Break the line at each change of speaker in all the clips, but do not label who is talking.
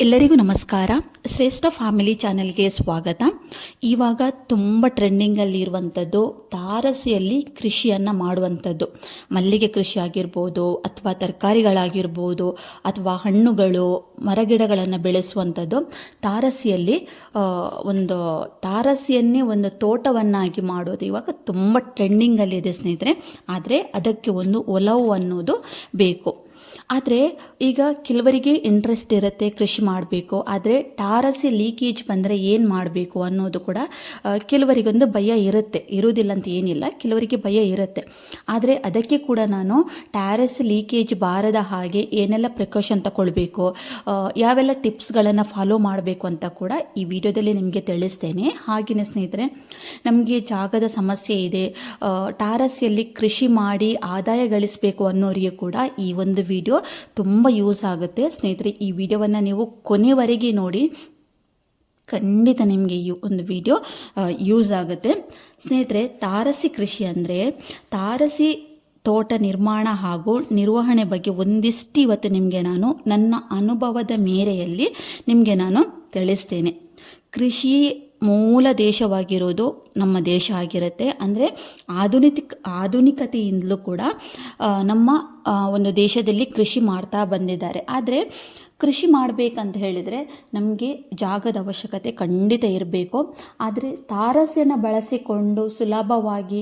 ಎಲ್ಲರಿಗೂ ನಮಸ್ಕಾರ. ಶ್ರೇಷ್ಠ ಫ್ಯಾಮಿಲಿ ಚಾನೆಲ್ಗೆ ಸ್ವಾಗತ. ಇವಾಗ ತುಂಬ ಟ್ರೆಂಡಿಂಗಲ್ಲಿರುವಂಥದ್ದು ತಾರಸಿಯಲ್ಲಿ ಕೃಷಿಯನ್ನು ಮಾಡುವಂಥದ್ದು ಮಲ್ಲಿಗೆ ಕೃಷಿ ಆಗಿರ್ಬೋದು, ಅಥವಾ ತರಕಾರಿಗಳಾಗಿರ್ಬೋದು, ಅಥವಾ ಹಣ್ಣುಗಳು, ಮರಗಿಡಗಳನ್ನು ಬೆಳೆಸುವಂಥದ್ದು ತಾರಸಿಯಲ್ಲಿ ಒಂದು ತಾರಸಿಯನ್ನೇ ಒಂದು ತೋಟವನ್ನಾಗಿ ಮಾಡೋದು ಇವಾಗ ತುಂಬ ಟ್ರೆಂಡಿಂಗಲ್ಲಿದೆ ಸ್ನೇಹಿತರೆ. ಆದರೆ ಅದಕ್ಕೆ ಒಂದು ಒಲವು ಅನ್ನೋದು ಬೇಕು. ಆದರೆ ಈಗ ಕೆಲವರಿಗೆ ಇಂಟ್ರೆಸ್ಟ್ ಇರುತ್ತೆ ಕೃಷಿ ಮಾಡಬೇಕು, ಆದರೆ ಟಾರಸಿ ಲೀಕೇಜ್ ಬಂದರೆ ಏನು ಮಾಡಬೇಕು ಅನ್ನೋದು ಕೂಡ ಕೆಲವರಿಗೊಂದು ಭಯ ಇರುತ್ತೆ ಇರೋದಿಲ್ಲ ಅಂತ ಏನಿಲ್ಲ, ಕೆಲವರಿಗೆ ಭಯ ಇರುತ್ತೆ. ಆದರೆ ಅದಕ್ಕೆ ಕೂಡ ನಾನು ಟ್ಯಾರಸ್ ಲೀಕೇಜ್ ಬಾರದ ಹಾಗೆ ಏನೆಲ್ಲ ಪ್ರಿಕಾಷನ್ ತಗೊಳ್ಬೇಕು ಯಾವೆಲ್ಲ ಟಿಪ್ಸ್ಗಳನ್ನು ಫಾಲೋ ಮಾಡಬೇಕು ಅಂತ ಕೂಡ ಈ ವಿಡಿಯೋದಲ್ಲಿ ನಿಮಗೆ ತಿಳಿಸ್ತೇನೆ. ಹಾಗೆಯೇ ಸ್ನೇಹಿತರೆ, ನಮಗೆ ಜಾಗದ ಸಮಸ್ಯೆ ಇದೆ ಟಾರಸಿಯಲ್ಲಿ ಕೃಷಿ ಮಾಡಿ ಆದಾಯ ಗಳಿಸಬೇಕು ಅನ್ನೋರಿಗೆ ಕೂಡ ಈ ಒಂದು ವಿಡಿಯೋ ತುಂಬ ಯೂಸ್ ಆಗುತ್ತೆ. ಸ್ನೇಹಿತರೆ, ಈ ವಿಡಿಯೋವನ್ನು ನೀವು ಕೊನೆವರೆಗೆ ನೋಡಿ. ಖಂಡಿತ ನಿಮಗೆ ಈ ಒಂದು ವಿಡಿಯೋ ಯೂಸ್ ಆಗುತ್ತೆ. ಸ್ನೇಹಿತರೆ, ತಾರಸಿ ಕೃಷಿ ಅಂದರೆ ತಾರಸಿ ತೋಟ ನಿರ್ಮಾಣ ಹಾಗೂ ನಿರ್ವಹಣೆ ಬಗ್ಗೆ ಒಂದಿಷ್ಟು ಇವತ್ತು ನಿಮಗೆ ನಾನು ನನ್ನ ಅನುಭವದ ಮೇರೆಯಲ್ಲಿ ನಿಮಗೆ ನಾನು ತಿಳಿಸ್ತೇನೆ. ಕೃಷಿ ಮೂಲ ದೇಶವಾಗಿರೋದು ನಮ್ಮ ದೇಶ ಆಗಿರುತ್ತೆ. ಅಂದರೆ ಆಧುನಿಕ ಆಧುನಿಕತೆಯಿಂದಲೂ ಕೂಡ ನಮ್ಮ ಒಂದು ದೇಶದಲ್ಲಿ ಕೃಷಿ ಮಾಡ್ತಾ ಬಂದಿದ್ದಾರೆ. ಆದರೆ ಕೃಷಿ ಮಾಡಬೇಕಂತ ಹೇಳಿದರೆ ನಮಗೆ ಜಾಗದ ಅವಶ್ಯಕತೆ ಖಂಡಿತ ಇರಬೇಕು. ಆದರೆ ತಾರಸ್ಯನ ಬಳಸಿಕೊಂಡು ಸುಲಭವಾಗಿ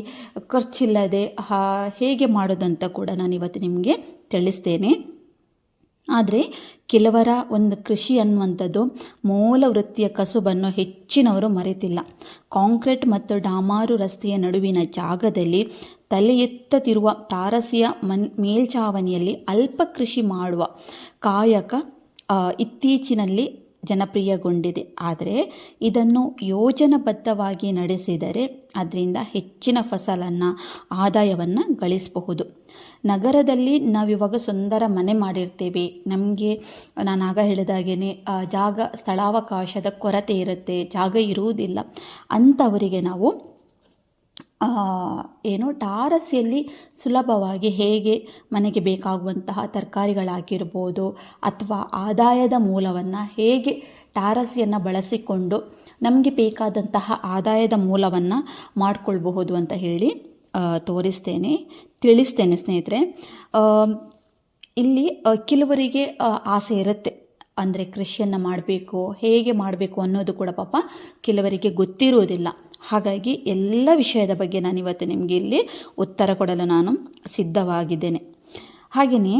ಖರ್ಚಿಲ್ಲದೆ ಹೇಗೆ ಮಾಡೋದಂತ ಕೂಡ ನಾನು ಇವತ್ತು ನಿಮಗೆ ತಿಳಿಸ್ತೇನೆ. ಆದರೆ ಕೆಲವರ ಒಂದು ಕೃಷಿ ಅನ್ನುವಂಥದ್ದು ಮೂಲ ವೃತ್ತಿಯ ಕಸುಬನ್ನು ಹೆಚ್ಚಿನವರು ಮರೆತಿಲ್ಲ. ಕಾಂಕ್ರೀಟ್ ಮತ್ತು ಡಾಮಾರು ರಸ್ತೆಯ ನಡುವಿನ ಜಾಗದಲ್ಲಿ ತಲೆ ಎತ್ತತಿರುವ ತಾರಸಿಯ ಮನ್, ಮೇಲ್ಛಾವಣಿಯಲ್ಲಿ ಅಲ್ಪ ಕೃಷಿ ಮಾಡುವ ಕಾಯಕ ಇತ್ತೀಚಿನಲ್ಲಿ ಜನಪ್ರಿಯಗೊಂಡಿದೆ. ಆದರೆ ಇದನ್ನು ಯೋಜನಾಬದ್ಧವಾಗಿ ನಡೆಸಿದರೆ ಅದರಿಂದ ಹೆಚ್ಚಿನ ಫಸಲನ್ನು, ಆದಾಯವನ್ನು ಗಳಿಸಬಹುದು. ನಗರದಲ್ಲಿ ನಾವಿವಾಗ ಸುಂದರ ಮನೆ ಮಾಡಿರ್ತೇವೆ. ನಮಗೆ, ನಾನು ಆಗ ಹೇಳಿದಾಗೇ ಜಾಗ ಸ್ಥಳಾವಕಾಶದ ಕೊರತೆ ಇರುತ್ತೆ, ಜಾಗ ಇರುವುದಿಲ್ಲ. ಅಂಥವರಿಗೆ ನಾವು ಏನು ಟಾರಸಿಯಲ್ಲಿ ಸುಲಭವಾಗಿ ಹೇಗೆ ಮನೆಗೆ ಬೇಕಾಗುವಂತಹ ತರಕಾರಿಗಳಾಗಿರ್ಬೋದು, ಅಥವಾ ಆದಾಯದ ಮೂಲವನ್ನು ಹೇಗೆ ಟಾರಸಿಯನ್ನು ಬಳಸಿಕೊಂಡು ನಮಗೆ ಬೇಕಾದಂತಹ ಆದಾಯದ ಮೂಲವನ್ನು ಮಾಡಿಕೊಳ್ಬಹುದು ಅಂತ ಹೇಳಿ ತೋರಿಸ್ತೇನೆ, ತಿಳಿಸ್ತೇನೆ ಸ್ನೇಹಿತರೆ. ಇಲ್ಲಿ ಕೆಲವರಿಗೆ ಆಸೆ ಇರುತ್ತೆ. ಅಂದರೆ ಕೃಷಿಯನ್ನು ಮಾಡಬೇಕು, ಹೇಗೆ ಮಾಡಬೇಕು ಅನ್ನೋದು ಕೂಡ ಪಾಪ ಕೆಲವರಿಗೆ ಗೊತ್ತಿರುವುದಿಲ್ಲ ಹಾಗಾಗಿ ಎಲ್ಲ ವಿಷಯದ ಬಗ್ಗೆ ನಾನು ಇವತ್ತು ನಿಮಗೆ ಇಲ್ಲಿ ಉತ್ತರ ಕೊಡಲು ನಾನು ಸಿದ್ಧವಾಗಿದ್ದೇನೆ. ಹಾಗೆಯೇ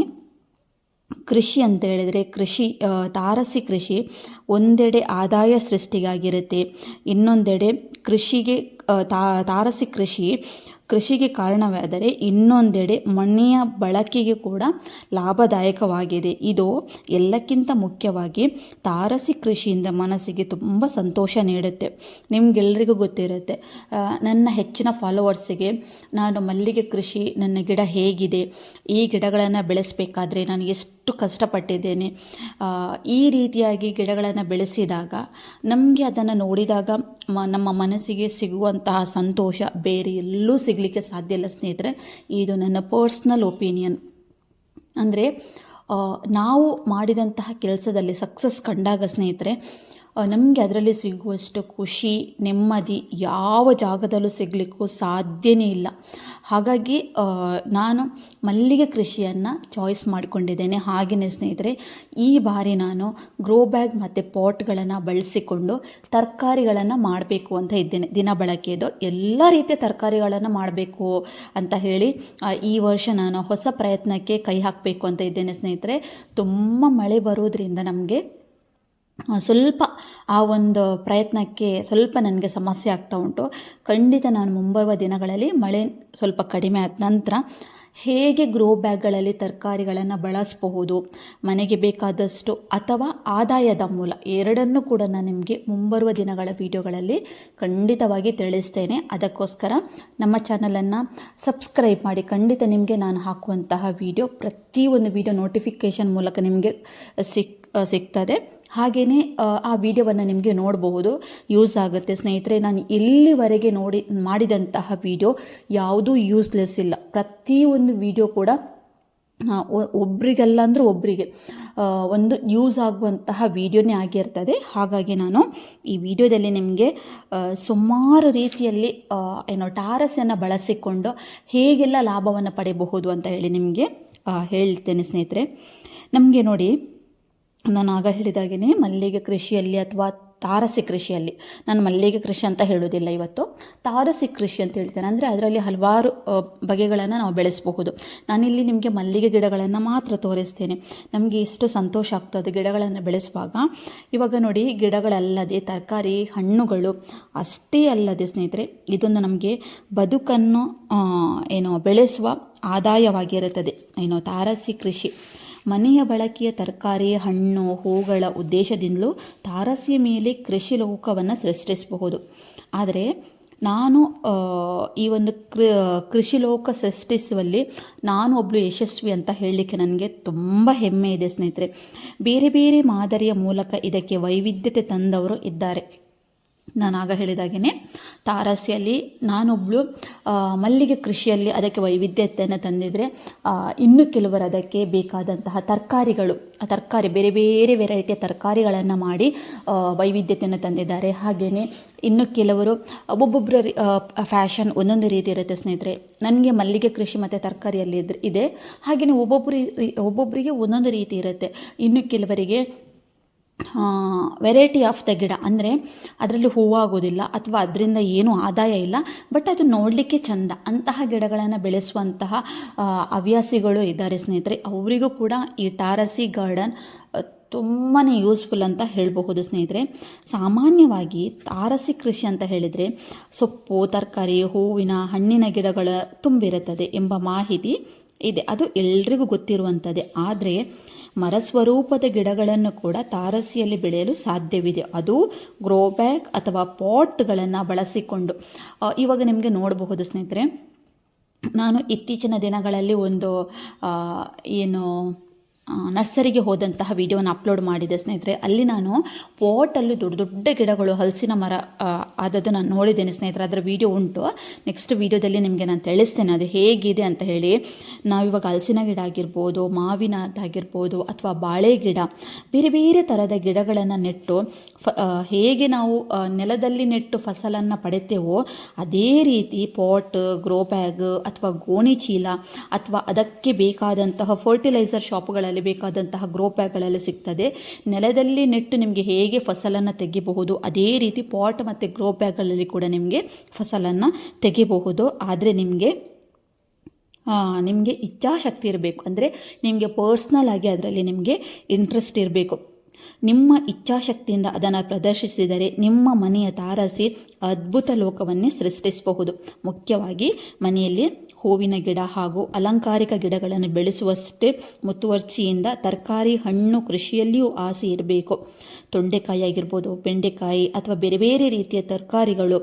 ಕೃಷಿ ಅಂತ ಹೇಳಿದರೆ ಕೃಷಿ ತಾರಸಿ ಕೃಷಿ ಒಂದೆಡೆ ಆದಾಯ ಸೃಷ್ಟಿಗಾಗಿರುತ್ತೆ. ಇನ್ನೊಂದೆಡೆ ಕೃಷಿಗೆ ತಾರಸಿ ಕೃಷಿ ಕೃಷಿಗೆ ಕಾರಣವಾದರೆ ಇನ್ನೊಂದೆಡೆ ಮಣ್ಣಿನ ಬಳಕೆಗೆ ಕೂಡ ಲಾಭದಾಯಕವಾಗಿದೆ. ಇದು ಎಲ್ಲಕ್ಕಿಂತ ಮುಖ್ಯವಾಗಿ ತಾರಸಿ ಕೃಷಿಯಿಂದ ಮನಸ್ಸಿಗೆ ತುಂಬ ಸಂತೋಷ ನೀಡುತ್ತೆ. ನಿಮಗೆಲ್ಲರಿಗೂ ಗೊತ್ತಿರುತ್ತೆ ನನ್ನ ಹೆಚ್ಚಿನ ಫಾಲೋವರ್ಸಿಗೆ ನಾನು ಮಲ್ಲಿಗೆ ಕೃಷಿ, ನನ್ನ ಗಿಡ ಹೇಗಿದೆ, ಈ ಗಿಡಗಳನ್ನು ಬೆಳೆಸಬೇಕಾದ್ರೆ ನಾನು ಎಷ್ಟು ಕಷ್ಟಪಟ್ಟಿದ್ದೇನೆ ಈ ರೀತಿಯಾಗಿ ಗಿಡಗಳನ್ನು ಬೆಳೆಸಿದಾಗ ನಮಗೆ ಅದನ್ನು ನೋಡಿದಾಗ ನಮ್ಮ ಮನಸ್ಸಿಗೆ ಸಿಗುವಂತಹ ಸಂತೋಷ ಬೇರೆ ಎಲ್ಲೂ ಸಿಗಲಿಕ್ಕೆ ಸಾಧ್ಯ ಇಲ್ಲ ಸ್ನೇಹಿತರೆ. ಇದು ನನ್ನ ಪರ್ಸ್ನಲ್ ಒಪಿನಿಯನ್ ಅಂದರೆ ನಾವು ಮಾಡಿದಂತಹ ಕೆಲಸದಲ್ಲಿ ಸಕ್ಸಸ್ ಕಂಡಾಗ ಸ್ನೇಹಿತರೆ ನಮಗೆ ಅದರಲ್ಲಿ ಸಿಗುವಷ್ಟು ಖುಷಿ, ನೆಮ್ಮದಿ ಯಾವ ಜಾಗದಲ್ಲೂ ಸಿಗಲಿಕ್ಕೂ ಸಾಧ್ಯನೇ ಇಲ್ಲ. ಹಾಗಾಗಿ ನಾನು ಮಲ್ಲಿಗೆ ಕೃಷಿಯನ್ನು ಚಾಯ್ಸ್ ಮಾಡಿಕೊಂಡಿದ್ದೇನೆ. ಹಾಗೆಯೇ ಸ್ನೇಹಿತರೆ, ಈ ಬಾರಿ ನಾನು ಗ್ರೋ ಬ್ಯಾಗ್ ಮತ್ತು ಪಾಟ್ಗಳನ್ನು ಬಳಸಿಕೊಂಡು ತರಕಾರಿಗಳನ್ನು ಮಾಡಬೇಕು ಅಂತ ಇದ್ದೇನೆ. ದಿನ ಬಳಕೆಯದು ಎಲ್ಲ ರೀತಿಯ ತರಕಾರಿಗಳನ್ನು ಮಾಡಬೇಕು ಅಂತ ಹೇಳಿ ಈ ವರ್ಷ ನಾನು ಹೊಸ ಪ್ರಯತ್ನಕ್ಕೆ ಕೈ ಹಾಕಬೇಕು ಅಂತ ಇದ್ದೇನೆ ಸ್ನೇಹಿತರೆ. ತುಂಬ ಮಳೆ ಬರೋದ್ರಿಂದ ನಮಗೆ ಸ್ವಲ್ಪ ಆ ಒಂದು ಪ್ರಯತ್ನಕ್ಕೆ ಸ್ವಲ್ಪ ನನಗೆ ಸಮಸ್ಯೆ ಆಗ್ತಾ ಉಂಟು. ಖಂಡಿತ ನಾನು ಮುಂಬರುವ ದಿನಗಳಲ್ಲಿ ಮಳೆ ಸ್ವಲ್ಪ ಕಡಿಮೆ ಆದ ನಂತರ ಹೇಗೆ ಗ್ರೋ ಬ್ಯಾಗ್ಗಳಲ್ಲಿ ತರಕಾರಿಗಳನ್ನು ಬಳಸಬಹುದು, ಮನೆಗೆ ಬೇಕಾದಷ್ಟು ಅಥವಾ ಆದಾಯದ ಮೂಲ ಎರಡನ್ನೂ ಕೂಡ ನಾನು ನಿಮಗೆ ಮುಂಬರುವ ದಿನಗಳ ವಿಡಿಯೋಗಳಲ್ಲಿ ಖಂಡಿತವಾಗಿ ತಿಳಿಸ್ತೇನೆ. ಅದಕ್ಕೋಸ್ಕರ ನಮ್ಮ ಚಾನಲನ್ನು ಸಬ್ಸ್ಕ್ರೈಬ್ ಮಾಡಿ. ಖಂಡಿತ ನಿಮಗೆ ನಾನು ಹಾಕುವಂತಹ ವಿಡಿಯೋ ಪ್ರತಿಯೊಂದು ವಿಡಿಯೋ ನೋಟಿಫಿಕೇಷನ್ ಮೂಲಕ ನಿಮಗೆ ಸಿಕ್, ಸಿಗ್ತದೆ. ಹಾಗೆಯೇ ಆ ವಿಡಿಯೋವನ್ನು ನಿಮಗೆ ನೋಡಬಹುದು. ಯೂಸ್ ಆಗುತ್ತೆ. ಸ್ನೇಹಿತರೆ, ನಾನು ಇಲ್ಲಿವರೆಗೆ ನೋಡಿ, ಮಾಡಿದಂತಹ ವಿಡಿಯೋ ಯಾವುದೂ ಯೂಸ್ಲೆಸ್ ಇಲ್ಲ. ಪ್ರತಿಯೊಂದು ವಿಡಿಯೋ ಕೂಡ ಒಬ್ರಿಗೆಲ್ಲ ಅಂದ್ರೆ ಒಬ್ಬರಿಗೆ ಒಂದು ಯೂಸ್ ಆಗುವಂತಹ ವಿಡಿಯೋನೇ ಆಗಿರ್ತದೆ. ಹಾಗಾಗಿ ನಾನು ಈ ವಿಡಿಯೋದಲ್ಲಿ ನಿಮಗೆ ಸುಮಾರು ರೀತಿಯಲ್ಲಿ ಏನೋ ಟಾರಸನ್ನು ಬಳಸಿಕೊಂಡು ಹೇಗೆಲ್ಲ ಲಾಭವನ್ನು ಪಡೆಯಬಹುದು ಅಂತ ಹೇಳಿ ನಿಮಗೆ ಹೇಳ್ತೇನೆ ಸ್ನೇಹಿತರೆ. ನಮಗೆ ನೋಡಿ ನಾನು ಆಗ ಹೇಳಿದಾಗೇ ಮಲ್ಲಿಗೆ ಕೃಷಿಯಲ್ಲಿ ಅಥವಾ ತಾರಸಿ ಕೃಷಿಯಲ್ಲಿ. ನಾನು ಮಲ್ಲಿಗೆ ಕೃಷಿ ಅಂತ ಹೇಳೋದಿಲ್ಲ ಇವತ್ತು. ತಾರಸಿ ಕೃಷಿ ಅಂತ ಹೇಳ್ತೇನೆ. ಅಂದರೆ ಅದರಲ್ಲಿ ಹಲವಾರು ಬಗೆಗಳನ್ನು ನಾವು ಬೆಳೆಸಬಹುದು. ನಾನಿಲ್ಲಿ ನಿಮಗೆ ಮಲ್ಲಿಗೆ ಗಿಡಗಳನ್ನು ಮಾತ್ರ ತೋರಿಸ್ತೇನೆ. ನಮಗೆ ಇಷ್ಟು ಸಂತೋಷ ಆಗ್ತದೆ ಗಿಡಗಳನ್ನು ಬೆಳೆಸುವಾಗ. ಇವಾಗ ನೋಡಿ, ಗಿಡಗಳಲ್ಲದೆ, ತರಕಾರಿ, ಹಣ್ಣುಗಳು ಅಷ್ಟೇ ಅಲ್ಲದೆ ಸ್ನೇಹಿತರೆ, ಇದೊಂದು ನಮಗೆ ಬದುಕನ್ನು ಏನು, ಬೆಳೆಸುವ ಆದಾಯವಾಗಿರುತ್ತದೆ. ಏನು, ತಾರಸಿ ಕೃಷಿ. ಮನೆಯ ಬಳಕೆಯ ತರಕಾರಿ, ಹಣ್ಣು, ಹೂಗಳ ಉದ್ದೇಶದಿಂದಲೂ ತಾರಸ್ಯ ಮೇಲೆ ಕೃಷಿ ಲೋಕವನ್ನು ಸೃಷ್ಟಿಸಬಹುದು. ಆದರೆ ನಾನು ಈ ಒಂದು ಕೃಷಿ ಲೋಕ ಸೃಷ್ಟಿಸುವಲ್ಲಿ ನಾನು ಒಬ್ಬಳು ಯಶಸ್ವಿ ಅಂತ ಹೇಳಲಿಕ್ಕೆ ನನಗೆ ತುಂಬ ಹೆಮ್ಮೆ ಇದೆ ಸ್ನೇಹಿತರೆ. ಬೇರೆ ಬೇರೆ ಮಾದರಿಯ ಮೂಲಕ ಇದಕ್ಕೆ ವೈವಿಧ್ಯತೆ ತಂದವರು ಇದ್ದಾರೆ. ನಾನು ಆಗ ಹೇಳಿದಾಗೇನೆ ತಾರಸಿಯಲ್ಲಿ ನಾನೊಬ್ಬಳು ಮಲ್ಲಿಗೆ ಕೃಷಿಯಲ್ಲಿ ಅದಕ್ಕೆ ವೈವಿಧ್ಯತೆಯನ್ನು ತಂದಿದ್ದರೆ ಆ, ಇನ್ನು ಕೆಲವರು ಅದಕ್ಕೆ ಬೇಕಾದಂತಹ ತರಕಾರಿಗಳು ಆ ತರಕಾರಿ ಬೇರೆ ಬೇರೆ ವೆರೈಟಿಯ ತರಕಾರಿಗಳನ್ನು ಮಾಡಿ ವೈವಿಧ್ಯತೆಯನ್ನು ತಂದಿದ್ದಾರೆ. ಹಾಗೆಯೇ ಇನ್ನು ಕೆಲವರು ಒಬ್ಬೊಬ್ಬರ ಫ್ಯಾಷನ್ ಒಂದೊಂದು ರೀತಿ ಇರುತ್ತೆ ಸ್ನೇಹಿತರೆ. ನನಗೆ ಮಲ್ಲಿಗೆ ಕೃಷಿ ಮತ್ತು ತರಕಾರಿಯಲ್ಲಿ ಇದೆ. ಹಾಗೆಯೇ ಒಬ್ಬೊಬ್ಬರು ಒಬ್ಬೊಬ್ಬರಿಗೆ ಒಂದೊಂದು ರೀತಿ ಇರುತ್ತೆ. ಇನ್ನು ಕೆಲವರಿಗೆ ವೆರೈಟಿ ಆಫ್ ದ ಗಿಡ. ಅಂದರೆ ಅದರಲ್ಲಿ ಹೂವಾಗೋದಿಲ್ಲ ಅಥವಾ ಅದರಿಂದ ಏನೂ ಆದಾಯ ಇಲ್ಲ ಬಟ್ ಅದು ನೋಡಲಿಕ್ಕೆ ಚಂದ. ಅಂತಹ ಗಿಡಗಳನ್ನು ಬೆಳೆಸುವಂತಹ ಹವ್ಯಾಸಿಗಳು ಇದ್ದಾರೆ ಸ್ನೇಹಿತರೆ. ಅವರಿಗೂ ಕೂಡ ಈ ಟಾರಸಿ ಗಾರ್ಡನ್ ತುಂಬಾ ಯೂಸ್ಫುಲ್ ಅಂತ ಹೇಳಬಹುದು ಸ್ನೇಹಿತರೆ. ಸಾಮಾನ್ಯವಾಗಿ ತಾರಸಿ ಕೃಷಿ ಅಂತ ಹೇಳಿದರೆ ಸೊಪ್ಪು, ತರಕಾರಿ, ಹೂವಿನ ಹಣ್ಣಿನ ಗಿಡಗಳ ತುಂಬಿರುತ್ತದೆ ಎಂಬ ಮಾಹಿತಿ ಇದೆ. ಅದು ಎಲ್ರಿಗೂ ಗೊತ್ತಿರುವಂಥದ್ದೇ ಆದರೆ ಮರ ಸ್ವರೂಪದ ಗಿಡಗಳನ್ನು ಕೂಡ ತಾರಸಿಯಲ್ಲಿ ಬೆಳೆಯಲು ಸಾಧ್ಯವಿದೆ. ಅದು ಗ್ರೋ ಬ್ಯಾಗ್ ಅಥವಾ ಪಾಟ್ಗಳನ್ನು ಬಳಸಿಕೊಂಡು. ಇವಾಗ ನಿಮಗೆ ನೋಡಬಹುದು ಸ್ನೇಹಿತರೆ, ನಾನು ಇತ್ತೀಚಿನ ದಿನಗಳಲ್ಲಿ ಒಂದು ಏನು ನರ್ಸರಿಗೆ ಹೋದಂತಹ ವಿಡಿಯೋನ ಅಪ್ಲೋಡ್ ಮಾಡಿದೆ ಸ್ನೇಹಿತರೆ. ಅಲ್ಲಿ ನಾನು ಪಾಟಲ್ಲಿ ದೊಡ್ಡ ದೊಡ್ಡ ಗಿಡಗಳು, ಹಲಸಿನ ಮರ ಆದದ್ದು ನಾನು ನೋಡಿದ್ದೇನೆ ಸ್ನೇಹಿತರೆ. ಅದರ ವಿಡಿಯೋ ಉಂಟು. ನೆಕ್ಸ್ಟ್ ವಿಡಿಯೋದಲ್ಲಿ ನಿಮಗೆ ನಾನು ತಿಳಿಸ್ತೇನೆ ಅದು ಹೇಗಿದೆ ಅಂತ ಹೇಳಿ. ನಾವಿವಾಗ ಹಲಸಿನ ಗಿಡ ಆಗಿರ್ಬೋದು, ಮಾವಿನದ್ದಾಗಿರ್ಬೋದು ಅಥವಾ ಬಾಳೆ ಗಿಡ, ಬೇರೆ ಬೇರೆ ಥರದ ಗಿಡಗಳನ್ನು ನೆಟ್ಟು, ಫ ಹೇಗೆ ನಾವು ನೆಲದಲ್ಲಿ ನೆಟ್ಟು ಫಸಲನ್ನು ಪಡೆತೇವೋ ಅದೇ ರೀತಿ ಪಾಟ್, ಗ್ರೋ ಬ್ಯಾಗ್ ಅಥವಾ ಗೋಣಿ ಚೀಲ ಅಥವಾ ಅದಕ್ಕೆ ಬೇಕಾದಂತಹ ಫರ್ಟಿಲೈಸರ್ ಶಾಪ್ಗಳಲ್ಲಿ ಬೇಕಾದಂತಹ ಗ್ರೋ ಪ್ಯಾಕ್ಗಳೆಲ್ಲ ಸಿಗ್ತದೆ. ನೆಲದಲ್ಲಿ ನೆಟ್ಟು ನಿಮಗೆ ಹೇಗೆ ಫಸಲನ್ನು ತೆಗಿಬಹುದು, ಅದೇ ರೀತಿ ಪಾಟ್ ಮತ್ತು ಗ್ರೋ ಪ್ಯಾಕ್ಗಳಲ್ಲಿ ಕೂಡ ನಿಮಗೆ ಫಸಲನ್ನು ತೆಗಿಬಹುದು. ಆದರೆ ನಿಮಗೆ ನಿಮಗೆ ಇಚ್ಛಾಶಕ್ತಿ ಇರಬೇಕು. ಅಂದರೆ ನಿಮಗೆ ಪರ್ಸ್ನಲ್ ಆಗಿ ಅದರಲ್ಲಿ ನಿಮಗೆ ಇಂಟ್ರೆಸ್ಟ್ ಇರಬೇಕು. ನಿಮ್ಮ ಇಚ್ಛಾಶಕ್ತಿಯಿಂದ ಅದನ್ನು ಪ್ರದರ್ಶಿಸಿದರೆ ನಿಮ್ಮ ಮನೆಯ ತಾರಸಿ ಅದ್ಭುತ ಲೋಕವನ್ನೇ ಸೃಷ್ಟಿಸಬಹುದು. ಮುಖ್ಯವಾಗಿ ಮನೆಯಲ್ಲಿ ಹೂವಿನ ಗಿಡ ಹಾಗೂ ಅಲಂಕಾರಿಕ ಗಿಡಗಳನ್ನು ಬೆಳೆಸುವಷ್ಟೇ ಮುತುವರ್ಜಿಯಿಂದ ತರಕಾರಿ ಹಣ್ಣು ಕೃಷಿಯಲ್ಲಿಯೂ ಆಸೆ ಇರಬೇಕು. ತೊಂಡೆಕಾಯಿ ಆಗಿರ್ಬೋದು, ಬೆಂಡೆಕಾಯಿ ಅಥವಾ ಬೇರೆ ಬೇರೆ ರೀತಿಯ ತರಕಾರಿಗಳು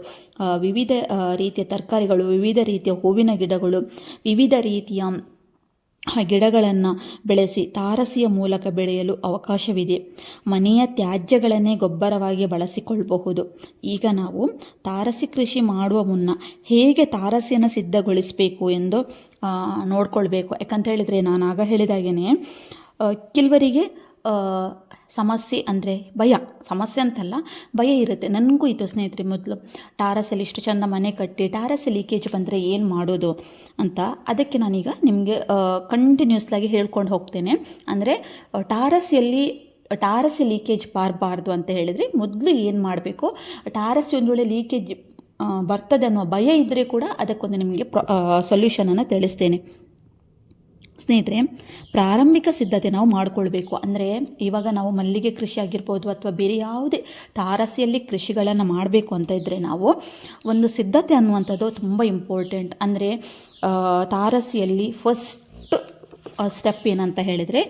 ವಿವಿಧ ರೀತಿಯ ತರಕಾರಿಗಳು, ವಿವಿಧ ರೀತಿಯ ಹೂವಿನ ಗಿಡಗಳು, ವಿವಿಧ ರೀತಿಯ ಗಿಡಗಳನ್ನು ಬೆಳೆಸಿ ತಾರಸಿಯ ಮೂಲಕ ಬೆಳೆಯಲು ಅವಕಾಶವಿದೆ. ಮನೆಯ ತ್ಯಾಜ್ಯಗಳನ್ನೇ ಗೊಬ್ಬರವಾಗಿ ಬಳಸಿಕೊಳ್ಳಬಹುದು. ಈಗ ನಾವು ತಾರಸಿ ಕೃಷಿ ಮಾಡುವ ಮುನ್ನ ಹೇಗೆ ತಾರಸಿಯನ್ನು ಸಿದ್ಧಗೊಳಿಸಬೇಕು ಎಂದು ನೋಡಿಕೊಳ್ಬೇಕು. ಯಾಕಂತ ಹೇಳಿದರೆ ನಾನು ಆಗ ಹೇಳಿದಾಗೇ ಕೆಲವರಿಗೆ ಸಮಸ್ಯೆ ಅಂದರೆ ಭಯ. ಸಮಸ್ಯೆ ಅಂತಲ್ಲ, ಭಯ ಇರುತ್ತೆ. ನನಗೂ ಇತ್ತು ಸ್ನೇಹಿತರೆ ಮೊದಲು. ಟಾರಸಲ್ಲಿ ಇಷ್ಟು ಚಂದ ಮನೆ ಕಟ್ಟಿ, ಟಾರಸ್ ಲೀಕೇಜ್ ಬಂದರೆ ಏನು ಮಾಡೋದು ಅಂತ. ಅದಕ್ಕೆ ನಾನೀಗ ನಿಮಗೆ ಕಂಟಿನ್ಯೂಸ್ಲಾಗಿ ಹೇಳ್ಕೊಂಡು ಹೋಗ್ತೇನೆ. ಅಂದರೆ ಟಾರಸಲ್ಲಿ ಟಾರಸ್ ಲೀಕೇಜ್ ಬಾರಬಾರ್ದು ಅಂತ ಹೇಳಿದರೆ ಮೊದಲು ಏನು ಮಾಡಬೇಕು? ಟಾರಸ್ ಒಂದು ವೇಳೆ ಲೀಕೇಜ್ ಬರ್ತದೆ ಅನ್ನೋ ಭಯ ಇದ್ದರೆ ಕೂಡ ಅದಕ್ಕೊಂದು ನಿಮಗೆ ಪ್ರಾ ಸೊಲ್ಯೂಷನನ್ನು ತಿಳಿಸ್ತೇನೆ. ಸ್ನೇಹಿತರೆ, ಪ್ರಾರಂಭಿಕ ಸಿದ್ಧತೆ ನಾವು ಮಾಡಿಕೊಳ್ಬೇಕು. ಅಂದರೆ ಇವಾಗ ನಾವು ಮಲ್ಲಿಗೆ ಕೃಷಿ ಆಗಿರ್ಬೋದು ಅಥವಾ ಬೇರೆ ಯಾವುದೇ ತಾರಸಿಯಲ್ಲಿ ಕೃಷಿಗಳನ್ನು ಮಾಡಬೇಕು ಅಂತ ಇದ್ದರೆ ನಾವು ಒಂದು ಸಿದ್ಧತೆ ಅನ್ನುವಂಥದ್ದು ತುಂಬ ಇಂಪಾರ್ಟೆಂಟ್ ಅಂದರೆ ತಾರಸಿಯಲ್ಲಿ ಫಸ್ಟ್ ಸ್ಟೆಪ್ ಏನಂತ ಹೇಳಿದರೆ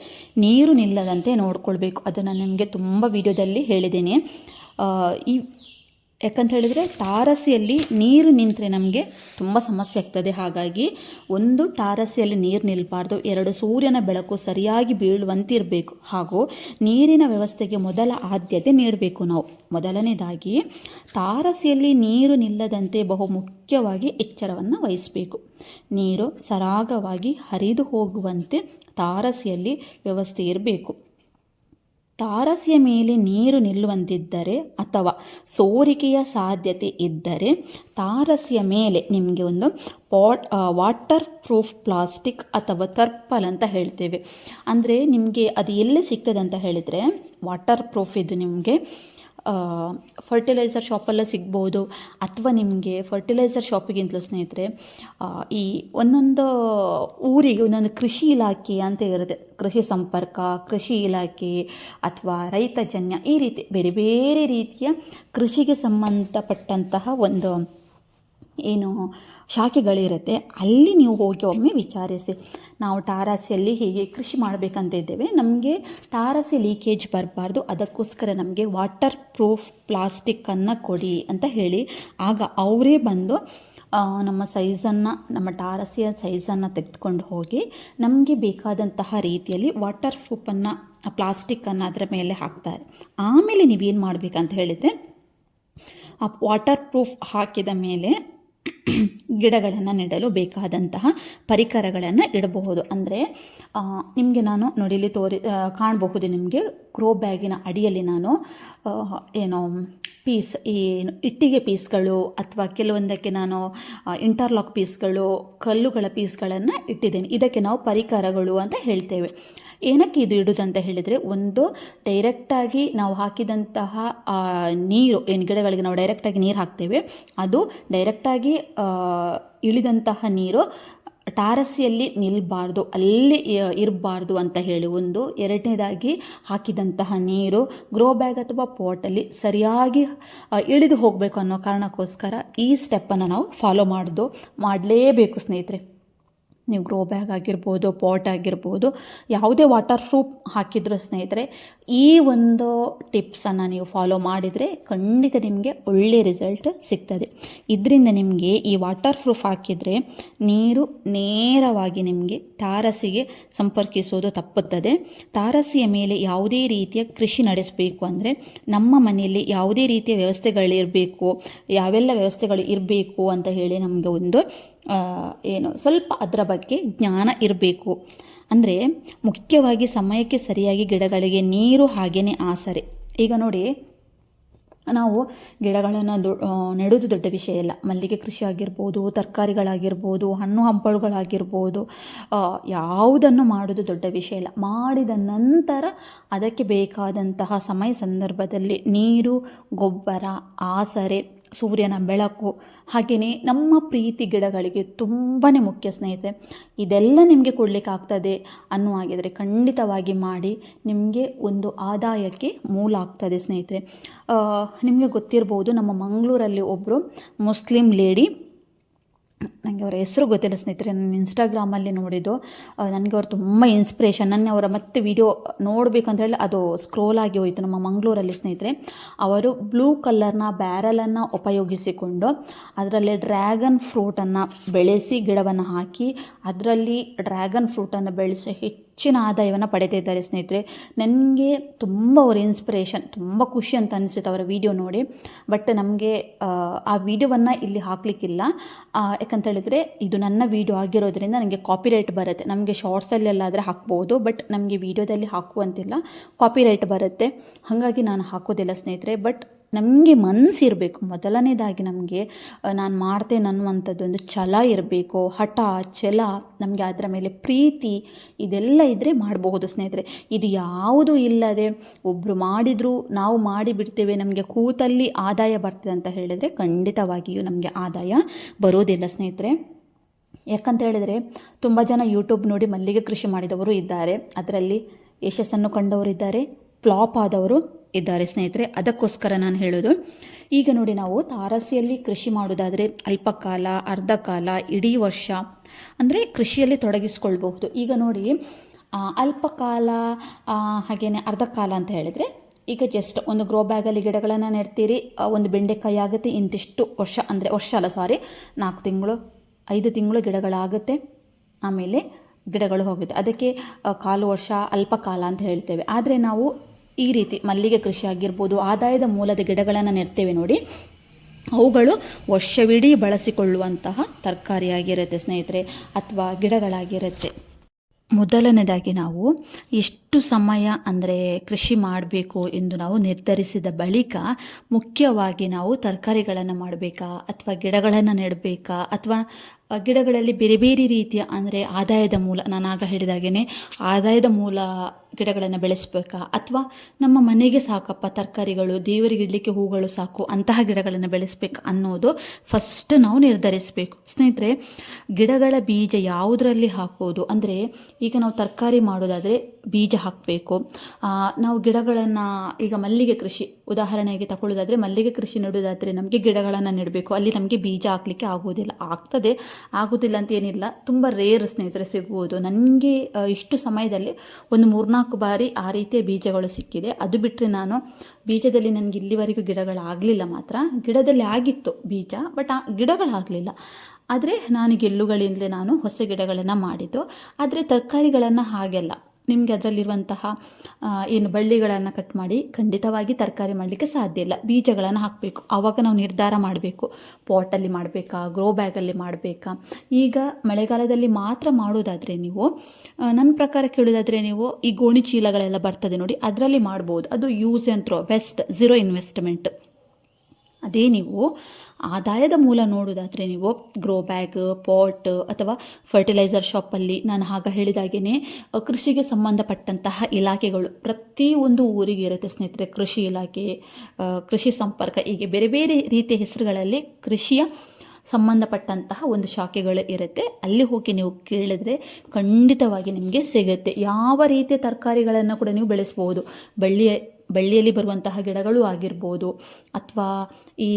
ನೀರು ನಿಲ್ಲದಂತೆ ನೋಡ್ಕೊಳ್ಬೇಕು. ಅದನ್ನು ನಾನು ನಿಮಗೆ ತುಂಬ ವಿಡಿಯೋದಲ್ಲಿ ಹೇಳಿದ್ದೀನಿ. ಈ ಯಾಕಂತ ಹೇಳಿದರೆ ಟಾರಸಿಯಲ್ಲಿ ನೀರು ನಿಂತರೆ ನಮಗೆ ತುಂಬ ಸಮಸ್ಯೆ ಆಗ್ತದೆ. ಹಾಗಾಗಿ ಒಂದು ಟಾರಸಿಯಲ್ಲಿ ನೀರು ನಿಲ್ಲಬಾರ್ದು ಎರಡು ಸೂರ್ಯನ ಬೆಳಕು ಸರಿಯಾಗಿ ಬೀಳುವಂತಿರಬೇಕು, ಹಾಗೂ ನೀರಿನ ವ್ಯವಸ್ಥೆಗೆ ಮೊದಲ ಆದ್ಯತೆ ನೀಡಬೇಕು ನಾವು. ಮೊದಲನೇದಾಗಿ ತಾರಸಿಯಲ್ಲಿ ನೀರು ನಿಲ್ಲದಂತೆ ಬಹು ಮುಖ್ಯವಾಗಿ ಎಚ್ಚರವನ್ನು ವಹಿಸಬೇಕು. ನೀರು ಸರಾಗವಾಗಿ ಹರಿದು ಹೋಗುವಂತೆ ತಾರಸಿಯಲ್ಲಿ ವ್ಯವಸ್ಥೆ ಇರಬೇಕು. ತಾರಸಿಯ ಮೇಲೆ ನೀರು ನಿಲ್ಲುವಂತಿದ್ದರೆ ಅಥವಾ ಸೋರಿಕೆಯ ಸಾಧ್ಯತೆ ಇದ್ದರೆ ತಾರಸಿಯ ಮೇಲೆ ನಿಮಗೆ ಒಂದು ಪಾಟ್ ವಾಟರ್ ಪ್ರೂಫ್ ಪ್ಲಾಸ್ಟಿಕ್ ಅಥವಾ ತರ್ಪಲ್ ಅಂತ ಹೇಳ್ತೇವೆ. ಅಂದರೆ ನಿಮಗೆ ಅದು ಎಲ್ಲಿ ಸಿಗ್ತದೆ ಅಂತ ಹೇಳಿದರೆ ವಾಟರ್ ಪ್ರೂಫ್ ಇದು ನಿಮಗೆ ಫರ್ಟಿಲೈಸರ್ ಶಾಪಲ್ಲೇ ಸಿಗ್ಬೋದು ಅಥವಾ ನಿಮಗೆ ಫರ್ಟಿಲೈಸರ್ ಶಾಪಿಗಿಂತಲೂ ಸ್ನೇಹಿತರೆ ಈ ಒಂದೊಂದು ಊರಿಗೆ ಒಂದೊಂದು ಕೃಷಿ ಇಲಾಖೆ ಅಂತ ಇರುತ್ತೆ. ಕೃಷಿ ಸಂಪರ್ಕ, ಕೃಷಿ ಇಲಾಖೆ ಅಥವಾ ರೈತ ಜನ್ಯ ಈ ರೀತಿ ಬೇರೆ ಬೇರೆ ರೀತಿಯ ಕೃಷಿಗೆ ಸಂಬಂಧಪಟ್ಟಂತಹ ಒಂದು ಏನು ಶಾಖೆಗಳಿರುತ್ತೆ, ಅಲ್ಲಿ ನೀವು ಹೋಗಿ ಒಮ್ಮೆ ವಿಚಾರಿಸಿ. ನಾವು ಟಾರಾಸಿಯಲ್ಲಿ ಹೀಗೆ ಕೃಷಿ ಮಾಡಬೇಕಂತ ಇದ್ದೇವೆ. ನಮಗೆ ಟಾರಾಸಿ ಲೀಕೇಜ್ ಬರಬಾರ್ದು. ಅದಕ್ಕೋಸ್ಕರ ನಮಗೆ ವಾಟರ್ ಪ್ರೂಫ್ ಪ್ಲಾಸ್ಟಿಕ್ಕನ್ನು ಕೊಡಿ ಅಂತ ಹೇಳಿ. ಆಗ ಅವರೇ ಬಂದು ನಮ್ಮ ಸೈಜನ್ನು ನಮ್ಮ ಟಾರಸಿಯ ಸೈಜನ್ನು ತೆಗೆದುಕೊಂಡು ಹೋಗಿ ನಮಗೆ ಬೇಕಾದಂತಹ ರೀತಿಯಲ್ಲಿ ವಾಟರ್ ಪ್ರೂಫನ್ನು ಪ್ಲಾಸ್ಟಿಕ್ಕನ್ನು ಅದರ ಮೇಲೆ ಹಾಕ್ತಾರೆ. ಆಮೇಲೆ ನೀವೇನು ಮಾಡಬೇಕಂತ ಹೇಳಿದರೆ, ಆ ವಾಟರ್ ಪ್ರೂಫ್ ಹಾಕಿದ ಮೇಲೆ ಗಿಡಗಳನ್ನು ನೆಡಲು ಬೇಕಾದಂತಹ ಪರಿಕರಗಳನ್ನು ಇಡಬಹುದು. ಅಂದರೆ ನಿಮಗೆ ನಾನು ನೋಡಿಲಿ ತೋರಿ ಕಾಣಬಹುದು ನಿಮಗೆ ಕ್ರೋ ಬ್ಯಾಗಿನ ಅಡಿಯಲ್ಲಿ ನಾನು ಏನು ಪೀಸ್ ಏನು ಇಟ್ಟಿಗೆ ಪೀಸ್ಗಳು ಅಥವಾ ಕೆಲವೊಂದಕ್ಕೆ ನಾನು ಇಂಟರ್ಲಾಕ್ ಪೀಸ್ಗಳು ಕಲ್ಲುಗಳ ಪೀಸ್ಗಳನ್ನು ಇಟ್ಟಿದ್ದೇನೆ. ಇದಕ್ಕೆ ನಾವು ಪರಿಕರಗಳು ಅಂತ ಹೇಳ್ತೇವೆ. ಏನಕ್ಕೆ ಇದು ಇಡುವುದಂತ ಹೇಳಿದರೆ, ಒಂದು ಡೈರೆಕ್ಟಾಗಿ ನಾವು ಹಾಕಿದಂತಹ ನೀರು, ಏನು ಗಿಡಗಳಿಗೆ ನಾವು ಡೈರೆಕ್ಟಾಗಿ ನೀರು ಹಾಕ್ತೇವೆ, ಅದು ಡೈರೆಕ್ಟಾಗಿ ಇಳಿದಂತಹ ನೀರು ಟಾರಸಿಯಲ್ಲಿ ನಿಲ್ಲಬಾರ್ದು ಅಲ್ಲಿ ಇರಬಾರ್ದು ಅಂತ ಹೇಳಿ ಒಂದು ಎರಡನೇದಾಗಿ ಹಾಕಿದಂತಹ ನೀರು ಗ್ರೋ ಬ್ಯಾಗ್ ಅಥವಾ ಪಾಟಲ್ಲಿ ಸರಿಯಾಗಿ ಇಳಿದು ಹೋಗಬೇಕು ಅನ್ನೋ ಕಾರಣಕ್ಕೋಸ್ಕರ ಈ ಸ್ಟೆಪ್ಪನ್ನು ನಾವು ಫಾಲೋ ಮಾಡೋದು, ಮಾಡಲೇಬೇಕು ಸ್ನೇಹಿತರೆ. ನೀವು ಗ್ರೋ ಬ್ಯಾಗ್ ಆಗಿರ್ಬೋದು ಪಾಟ್ ಆಗಿರ್ಬೋದು, ಯಾವುದೇ ವಾಟರ್ ಪ್ರೂಫ್ ಹಾಕಿದ್ರು ಸ್ನೇಹಿತರೆ, ಈ ಒಂದು ಟಿಪ್ಸನ್ನು ನೀವು ಫಾಲೋ ಮಾಡಿದರೆ ಖಂಡಿತ ನಿಮಗೆ ಒಳ್ಳೆಯ ರಿಸಲ್ಟ್ ಸಿಗ್ತದೆ. ಇದರಿಂದ ನಿಮಗೆ ಈ ವಾಟರ್ ಪ್ರೂಫ್ ಹಾಕಿದರೆ ನೀರು ನೇರವಾಗಿ ನಿಮಗೆ ತಾರಸಿಗೆ ಸಂಪರ್ಕಿಸೋದು ತಪ್ಪುತ್ತದೆ. ತಾರಸಿಯ ಮೇಲೆ ಯಾವುದೇ ರೀತಿಯ ಕೃಷಿ ನಡೆಸಬೇಕು ಅಂದರೆ ನಮ್ಮ ಮನೆಯಲ್ಲಿ ಯಾವುದೇ ರೀತಿಯ ವ್ಯವಸ್ಥೆಗಳಿರಬೇಕು, ಯಾವೆಲ್ಲ ವ್ಯವಸ್ಥೆಗಳು ಇರಬೇಕು ಅಂತ ಹೇಳಿ ನಮಗೆ ಒಂದು ಏನು ಸ್ವಲ್ಪ ಅದರ ಬಗ್ಗೆ ಜ್ಞಾನ ಇರಬೇಕು. ಅಂದರೆ ಮುಖ್ಯವಾಗಿ ಸಮಯಕ್ಕೆ ಸರಿಯಾಗಿ ಗಿಡಗಳಿಗೆ ನೀರು ಹಾಗೆಯೇ ಆಸರೆ. ಈಗ ನೋಡಿ, ನಾವು ಗಿಡಗಳನ್ನು ದೊ ನೆಡೋದು ದೊಡ್ಡ ವಿಷಯ ಇಲ್ಲ ಮಲ್ಲಿಗೆ ಕೃಷಿ ಆಗಿರ್ಬೋದು, ತರಕಾರಿಗಳಾಗಿರ್ಬೋದು, ಹಣ್ಣು ಹಂಪಲುಗಳಾಗಿರ್ಬೋದು ಯಾವುದನ್ನು ಮಾಡೋದು ದೊಡ್ಡ ವಿಷಯ ಇಲ್ಲ ಮಾಡಿದ ನಂತರ ಅದಕ್ಕೆ ಬೇಕಾದಂತಹ ಸಮಯ ಸಂದರ್ಭದಲ್ಲಿ ನೀರು, ಗೊಬ್ಬರ, ಆಸರೆ ಸೂರ್ಯನ ಬೆಳಕು ಹಾಗೆಯೇ ನಮ್ಮ ಪ್ರೀತಿ ಗಿಡಗಳಿಗೆ ತುಂಬಾ ಮುಖ್ಯ ಸ್ನೇಹಿತರೆ. ಇದೆಲ್ಲ ನಿಮಗೆ ಕೊಡಲಿಕ್ಕೆ ಆಗ್ತದೆ ಅನ್ನುವಾಗಿದ್ರೆ ಖಂಡಿತವಾಗಿ ಮಾಡಿ, ನಿಮಗೆ ಒಂದು ಆದಾಯಕ್ಕೆ ಮೂಲ ಆಗ್ತದೆ ಸ್ನೇಹಿತರೆ. ನಿಮಗೆ ಗೊತ್ತಿರ್ಬೋದು ನಮ್ಮ ಮಂಗಳೂರಲ್ಲಿ ಒಬ್ಬರು ಮುಸ್ಲಿಂ ಲೇಡಿ ನನಗೆ ಅವರ ಹೆಸರು ಗೊತ್ತಿಲ್ಲ ಸ್ನೇಹಿತರೆ, ನಾನು ಇನ್ಸ್ಟಾಗ್ರಾಮಲ್ಲಿ ನೋಡಿದ್ದು. ನನಗೆ ಅವ್ರು ತುಂಬ ಇನ್ಸ್ಪಿರೇಷನ್ ನನ್ನ ಅವರ ಮತ್ತೆ ವಿಡಿಯೋ ನೋಡಬೇಕು ಅಂತ ಹೇಳಿ ಅದು ಸ್ಕ್ರೋಲ್ ಆಗಿ ಹೋಯಿತು ನಮ್ಮ ಮಂಗಳೂರಲ್ಲಿ ಸ್ನೇಹಿತರೆ. ಅವರು ಬ್ಲೂ ಕಲರ್ನ ಬ್ಯಾರಲನ್ನು ಉಪಯೋಗಿಸಿಕೊಂಡು ಅದರಲ್ಲಿ ಡ್ರ್ಯಾಗನ್ ಫ್ರೂಟನ್ನು ಬೆಳೆಸಿ ಗಿಡವನ್ನು ಹಾಕಿ ಅದರಲ್ಲಿ ಡ್ರ್ಯಾಗನ್ ಫ್ರೂಟನ್ನು ಬೆಳೆಸಿ ಹೆಚ್ಚಿನ ಆದಾಯವನ್ನು ಪಡೆದಿದ್ದಾರೆ ಸ್ನೇಹಿತರೆ. ನನಗೆ ತುಂಬ ಅವರ ಇನ್ಸ್ಪಿರೇಷನ್ ತುಂಬ ಖುಷಿ ಅಂತ ಅನಿಸುತ್ತೆ ಅವರ ವಿಡಿಯೋ ನೋಡಿ. ಬಟ್ ನಮಗೆ, ಆ ವಿಡಿಯೋವನ್ನು ಇಲ್ಲಿ ಹಾಕಲಿಕ್ಕಿಲ್ಲ. ಯಾಕಂತ ಹೇಳಿದರೆ ಇದು ನನ್ನ ವಿಡಿಯೋ ಆಗಿರೋದ್ರಿಂದ ನನಗೆ ಕಾಪಿರೈಟ್ ಬರುತ್ತೆ. ನಮಗೆ ಶಾರ್ಟ್ಸಲ್ಲೆಲ್ಲಾದರೆ ಹಾಕ್ಬೋದು ಬಟ್ ನಮಗೆ ವಿಡಿಯೋದಲ್ಲಿ ಹಾಕುವಂತಿಲ್ಲ. ಕಾಪಿರೈಟ್ ಬರುತ್ತೆ. ಹಾಗಾಗಿ ನಾನು ಹಾಕೋದಿಲ್ಲ ಸ್ನೇಹಿತರೆ. ಬಟ್ ನಮಗೆ ಮನಸ್ಸಿರಬೇಕು ಮೊದಲನೇದಾಗಿ ನಮಗೆ ನಾನು ಮಾಡ್ತೇನೆ ಅನ್ನುವಂಥದ್ದು ಒಂದು ಛಲ ಇರಬೇಕು. ಹಠ, ಛಲ, ನಮಗೆ ಅದರ ಮೇಲೆ ಪ್ರೀತಿ ಇದೆಲ್ಲ ಇದ್ದರೆ ಮಾಡಬಹುದು ಸ್ನೇಹಿತರೆ. ಇದು ಯಾವುದೂ ಇಲ್ಲದೆ ಒಬ್ಬರು ಮಾಡಿದರೂ, ನಾವು ಮಾಡಿಬಿಡ್ತೇವೆ, ನಮಗೆ ಕೂತಲ್ಲಿ ಆದಾಯ ಬರ್ತದೆ ಅಂತ ಹೇಳಿದರೆ ಖಂಡಿತವಾಗಿಯೂ ನಮಗೆ ಆದಾಯ ಬರೋದಿಲ್ಲ ಸ್ನೇಹಿತರೆ. ಯಾಕಂತ ಹೇಳಿದರೆ, ತುಂಬ ಜನ ಯೂಟ್ಯೂಬ್ ನೋಡಿ ಮಲ್ಲಿಗೆ ಕೃಷಿ ಮಾಡಿದವರು ಇದ್ದಾರೆ. ಅದರಲ್ಲಿ ಯಶಸ್ಸನ್ನು ಕಂಡವರು ಇದ್ದಾರೆ ಫ್ಲಾಪ್ ಆದವರು ಇದ್ದಾರೆ ಸ್ನೇಹಿತರೆ, ಅದಕ್ಕೋಸ್ಕರ ನಾನು ಹೇಳೋದು, ಈಗ ನೋಡಿ ನಾವು ತಾರಸಿಯಲ್ಲಿ ಕೃಷಿ ಮಾಡೋದಾದರೆ ಅಲ್ಪಕಾಲ, ಅರ್ಧಕಾಲ, ಇಡೀ ವರ್ಷ, ಅಂದರೆ ಕೃಷಿಯಲ್ಲಿ ತೊಡಗಿಸ್ಕೊಳ್ಬಹುದು. ಈಗ ನೋಡಿ ಅಲ್ಪಕಾಲ ಹಾಗೆಯೇ ಅರ್ಧಕಾಲ ಅರ್ಧ ಕಾಲ ಅಂತ ಹೇಳಿದರೆ, ಈಗ ಜಸ್ಟ್ ಒಂದು ಗ್ರೋ ಬ್ಯಾಗಲ್ಲಿ ಗಿಡಗಳನ್ನು ನೆಡ್ತೀರಿ ಒಂದು ಬೆಂಡೆಕಾಯಿ ಆಗುತ್ತೆ, ಇಂತಿಷ್ಟು ವರ್ಷ, ಅಂದರೆ ವರ್ಷ ಅಲ್ಲ ಸಾರಿ ನಾಲ್ಕು ತಿಂಗಳು, ಐದು ತಿಂಗಳು ಗಿಡಗಳಾಗುತ್ತೆ, ಆಮೇಲೆ ಗಿಡಗಳು ಹೋಗುತ್ತೆ. ಅದಕ್ಕೆ ಕಾಲು ವರ್ಷ ಅಲ್ಪಕಾಲ ಅಂತ ಹೇಳ್ತೇವೆ. ಆದರೆ ನಾವು ಈ ರೀತಿ ಮಲ್ಲಿಗೆ ಕೃಷಿ ಆಗಿರ್ಬೋದು, ಆದಾಯದ ಮೂಲದ ಗಿಡಗಳನ್ನು ನೆಡ್ತೇವೆ ನೋಡಿ. ಅವುಗಳು ವರ್ಷವಿಡೀ ಬಳಸಿಕೊಳ್ಳುವಂತಹ ತರಕಾರಿಯಾಗಿರುತ್ತೆ ಸ್ನೇಹಿತರೆ, ಅಥವಾ ಗಿಡಗಳಾಗಿರುತ್ತೆ. ಮೊದಲನೇದಾಗಿ ನಾವು ಎಷ್ಟು ಸಮಯ ಅಂದರೆ ಕೃಷಿ ಮಾಡಬೇಕು ಎಂದು ನಾವು ನಿರ್ಧರಿಸಿದ ಬಳಿಕ ಮುಖ್ಯವಾಗಿ ನಾವು ತರಕಾರಿಗಳನ್ನು ಮಾಡಬೇಕಾ ಅಥವಾ ಗಿಡಗಳನ್ನು ನೆಡಬೇಕಾ ಅಥವಾ ಗಿಡಗಳಲ್ಲಿ ಬೇರೆ ಬೇರೆ ರೀತಿಯ ಅಂದರೆ ಆದಾಯದ ಮೂಲ ನಾನು ಆಗ ಆದಾಯದ ಮೂಲ ಗಿಡಗಳನ್ನು ಬೆಳೆಸಬೇಕಾ ಅಥವಾ ನಮ್ಮ ಮನೆಗೆ ಸಾಕಪ್ಪ ತರಕಾರಿಗಳು, ದೇವರಿಗೆ ಇಡಲಿಕ್ಕೆ ಹೂಗಳು ಸಾಕು ಅಂತಹ ಗಿಡಗಳನ್ನು ಬೆಳೆಸಬೇಕು ಅನ್ನೋದು ಫಸ್ಟ್ ನಾವು ನಿರ್ಧರಿಸಬೇಕು. ಸ್ನೇಹಿತರೆ, ಗಿಡಗಳ ಬೀಜ ಯಾವುದರಲ್ಲಿ ಹಾಕೋದು ಅಂದರೆ ಈಗ ನಾವು ತರಕಾರಿ ಮಾಡೋದಾದರೆ ಬೀಜ ಹಾಕಬೇಕು. ನಾವು ಗಿಡಗಳನ್ನು ಈಗ ಮಲ್ಲಿಗೆ ಕೃಷಿ ಉದಾಹರಣೆಗೆ ತಗೊಳ್ಳೋದಾದರೆ ಮಲ್ಲಿಗೆ ಕೃಷಿ ನೆಡೋದಾದರೆ ನಮಗೆ ಗಿಡಗಳನ್ನು ನೆಡಬೇಕು. ಅಲ್ಲಿ ನಮಗೆ ಬೀಜ ಹಾಕಲಿಕ್ಕೆ ಆಗೋದಿಲ್ಲ. ಆಗ್ತದೆ, ಆಗೋದಿಲ್ಲ ಅಂತ ಏನಿಲ್ಲ. ತುಂಬ ರೇರ್ ಸ್ನೇಹಿತರೆ ಸಿಗುವುದು ನನಗೆ ಇಷ್ಟು ಸಮಯದಲ್ಲಿ ಒಂದು ಮೂರ್ನಾಲ್ಕು ಬಾರಿ ಆ ರೀತಿಯ ಬೀಜಗಳು ಸಿಕ್ಕಿದೆ. ಅದು ಬಿಟ್ಟರೆ ನಾನು ಬೀಜದಲ್ಲಿ ನನಗೆ ಇಲ್ಲಿವರೆಗೂ ಗಿಡಗಳಾಗಲಿಲ್ಲ ಮಾತ್ರ. ಗಿಡದಲ್ಲಿ ಆಗಿತ್ತು ಬೀಜ, ಬಟ್ ಆ ಗಿಡಗಳಾಗಲಿಲ್ಲ. ಆದರೆ ನಾನು ಗೆಲ್ಲುಗಳಿಂದಲೇ ನಾನು ಹೊಸ ಗಿಡಗಳನ್ನು ಮಾಡಿದ್ದು. ಆದರೆ ತರಕಾರಿಗಳನ್ನು ಹಾಗೆಲ್ಲ ನಿಮಗೆ ಅದರಲ್ಲಿರುವಂತಹ ಏನು ಬಳ್ಳಿಗಳನ್ನು ಕಟ್ ಮಾಡಿ ಖಂಡಿತವಾಗಿ ತರಕಾರಿ ಮಾಡಲಿಕ್ಕೆ ಸಾಧ್ಯ ಇಲ್ಲ. ಬೀಜಗಳನ್ನು ಹಾಕಬೇಕು. ಆವಾಗ ನಾವು ನಿರ್ಧಾರ ಮಾಡಬೇಕು. ಪಾಟಲ್ಲಿ ಮಾಡಬೇಕಾ ಗ್ರೋ ಬ್ಯಾಗಲ್ಲಿ ಮಾಡಬೇಕಾ? ಈಗ ಮಳೆಗಾಲದಲ್ಲಿ ಮಾತ್ರ ಮಾಡೋದಾದರೆ ನೀವು ನನ್ನ ಪ್ರಕಾರ ಕೇಳೋದಾದರೆ ನೀವು ಈ ಗೋಣಿ ಚೀಲಗಳೆಲ್ಲ ಬರ್ತದೆ ನೋಡಿ, ಅದರಲ್ಲಿ ಮಾಡ್ಬೋದು. ಅದು use and throw best zero investment ಅದೇ ನೀವು ಆದಾಯದ ಮೂಲ ನೋಡೋದಾದರೆ ನೀವು ಗ್ರೋ ಬ್ಯಾಗ್ ಪಾಟ್ ಅಥವಾ ಫರ್ಟಿಲೈಸರ್ ಶಾಪಲ್ಲಿ ನಾನು ಆಗ ಹೇಳಿದಾಗೇ ಕೃಷಿಗೆ ಸಂಬಂಧಪಟ್ಟಂತಹ ಇಲಾಖೆಗಳು ಪ್ರತಿಯೊಂದು ಊರಿಗೆ ಇರುತ್ತೆ ಸ್ನೇಹಿತರೆ. ಕೃಷಿ ಇಲಾಖೆ ಕೃಷಿ ಸಂಪರ್ಕ ಹೀಗೆ ಬೇರೆ ಬೇರೆ ರೀತಿಯ ಹೆಸರುಗಳಲ್ಲಿ ಕೃಷಿಯ ಸಂಬಂಧಪಟ್ಟಂತಹ ಒಂದು ಶಾಖೆಗಳು ಇರುತ್ತೆ. ಅಲ್ಲಿ ಹೋಗಿ ನೀವು ಕೇಳಿದ್ರೆ ಖಂಡಿತವಾಗಿ ನಿಮಗೆ ಸಿಗುತ್ತೆ. ಯಾವ ರೀತಿಯ ತರಕಾರಿಗಳನ್ನು ಕೂಡ ನೀವು ಬೆಳೆಸ್ಬೋದು. ಬಳ್ಳಿಯ, ಬಳ್ಳಿಯಲ್ಲಿ ಬರುವಂತಹ ಗಿಡಗಳು ಆಗಿರ್ಬೋದು ಅಥವಾ ಈ